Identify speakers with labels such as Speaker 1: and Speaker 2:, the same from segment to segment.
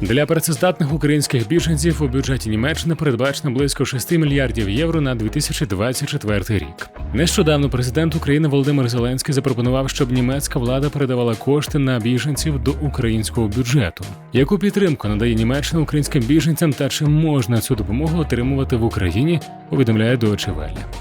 Speaker 1: Для працездатних українських біженців у бюджеті Німеччини передбачено близько 6 мільярдів євро на 2024 рік. Нещодавно президент України Володимир Зеленський запропонував, щоб німецька влада передавала кошти на біженців до українського бюджету. Яку підтримку надає Німеччина українським біженцям та чи можна цю допомогу отримувати в Україні? Повідомляє Deutsche Welle.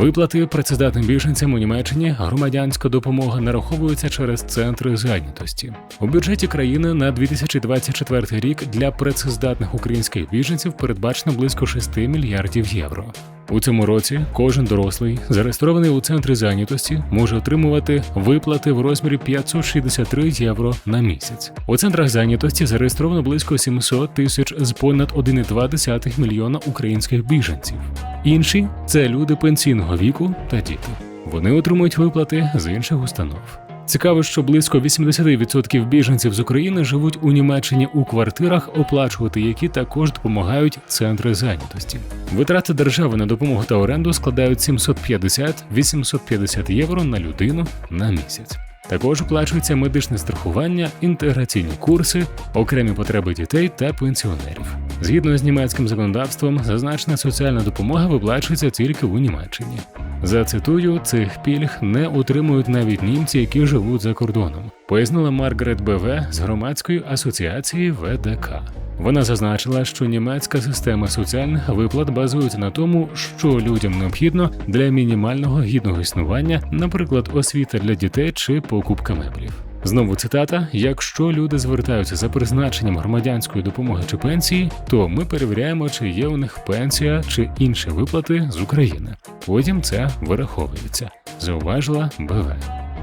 Speaker 1: Виплати працездатним біженцям у Німеччині громадянська допомога нараховується через центри зайнятості. У бюджеті країни на 2024 рік для працездатних українських біженців передбачено близько 6 мільярдів євро. У цьому році кожен дорослий, зареєстрований у центрі зайнятості, може отримувати виплати в розмірі 563 євро на місяць. У центрах зайнятості зареєстровано близько 700 тисяч з понад 1,2 мільйона українських біженців. Інші це люди пенсійного віку та діти. Вони отримують виплати з інших установ. Цікаво, що близько 80% біженців з України живуть у Німеччині у квартирах, оплачувати які також допомагають центри зайнятості. Витрати держави на допомогу та оренду складають 750-850 євро на людину на місяць. Також оплачується медичне страхування, інтеграційні курси, окремі потреби дітей та пенсіонерів. Згідно з німецьким законодавством, зазначена соціальна допомога виплачується тільки у Німеччині. Зацитую, цих пільг не отримують навіть німці, які живуть за кордоном, пояснила Маргарет БВ з громадської асоціації ВДК. Вона зазначила, що німецька система соціальних виплат базується на тому, що людям необхідно для мінімального гідного існування, наприклад, освіта для дітей чи покупка меблів. Знову цитата: якщо люди звертаються за призначенням громадянської допомоги чи пенсії, то ми перевіряємо, чи є у них пенсія чи інші виплати з України. Потім це вираховується, зауважила БВ.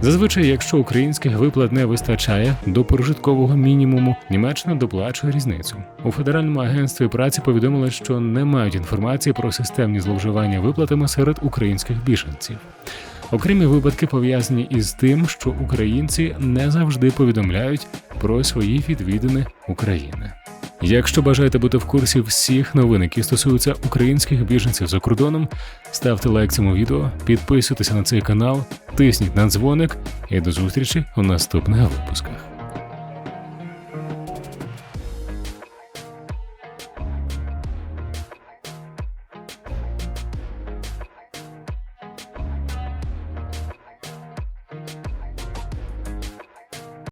Speaker 1: Зазвичай, якщо українських виплат не вистачає до прожиткового мінімуму, Німеччина доплачує різницю. У федеральному агентстві праці повідомили, що не мають інформації про системні зловживання виплатами серед українських біженців. Окремі випадки пов'язані із тим, що українці не завжди повідомляють про свої відвідини України. Якщо бажаєте бути в курсі всіх новин, які стосуються українських біженців за кордоном, ставте лайк цьому відео, підписуйтеся на цей канал, тисніть на дзвоник і до зустрічі у наступних випусках.